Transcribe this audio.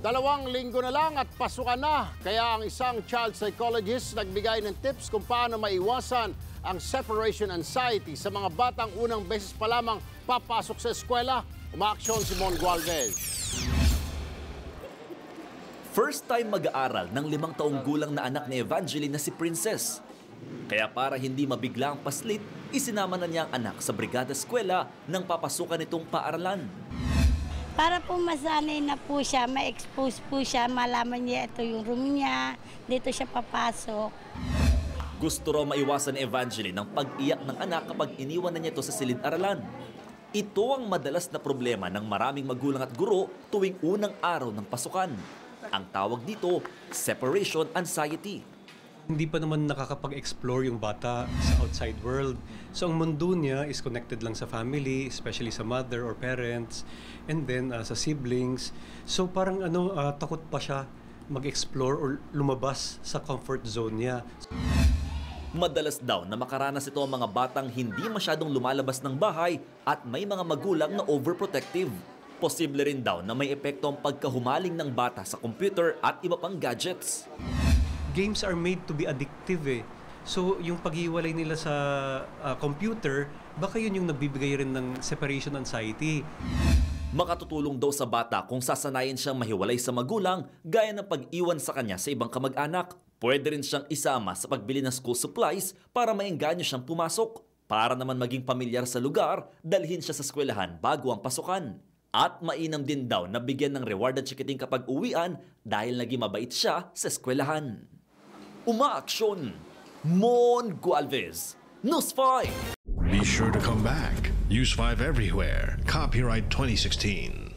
Dalawang linggo na lang at pasukan na. Kaya ang isang child psychologist nagbigay ng tips kung paano maiwasan ang separation anxiety sa mga batang unang beses pa lamang papasok sa eskwela. Umaaksyon si Mon Gualvez. First time mag-aaral ng limang taong gulang na anak ni Evangeline na si Princess. Kaya para hindi mabigla ang paslit, isinama na niya ang anak sa brigada eskwela nang papasukan nitong paaralan. Para po masanay na po siya, ma-expose po siya, malaman niya ito yung room niya, dito siya papasok. Gusto raw maiwasan ni Evangeline ang pag-iyak ng anak kapag iniwan na niya ito sa silid-aralan. Ito ang madalas na problema ng maraming magulang at guro tuwing unang araw ng pasukan. Ang tawag dito, separation anxiety. Hindi pa naman nakakapag-explore yung bata sa outside world. So ang mundo niya is connected lang sa family, especially sa mother or parents, and then uh, sa siblings. So parang ano, uh, takot pa siya mag-explore or lumabas sa comfort zone niya. Madalas daw na makaranas ito ang mga batang hindi masyadong lumalabas ng bahay at may mga magulang na overprotective. Posible rin daw na may epekto ang pagkahumaling ng bata sa computer at iba pang gadgets. Games are made to be addictive eh. So yung paghiwalay nila sa uh, computer, baka yun yung nagbibigay rin ng separation anxiety. Makatutulong daw sa bata kung sasanayin siyang mahiwalay sa magulang gaya ng pag-iwan sa kanya sa ibang kamag-anak. Pwede rin siyang isama sa pagbili ng school supplies para maengganyo siyang pumasok. Para naman maging pamilyar sa lugar, dalhin siya sa eskwelahan bago ang pasukan. At mainam din daw na bigyan ng reward at chikiting kapag uwian dahil naging mabait siya sa eskwelahan. Umaaksyon! Mon Gualvez, News 5! Be sure to come back. Use 5 everywhere. Copyright 2016.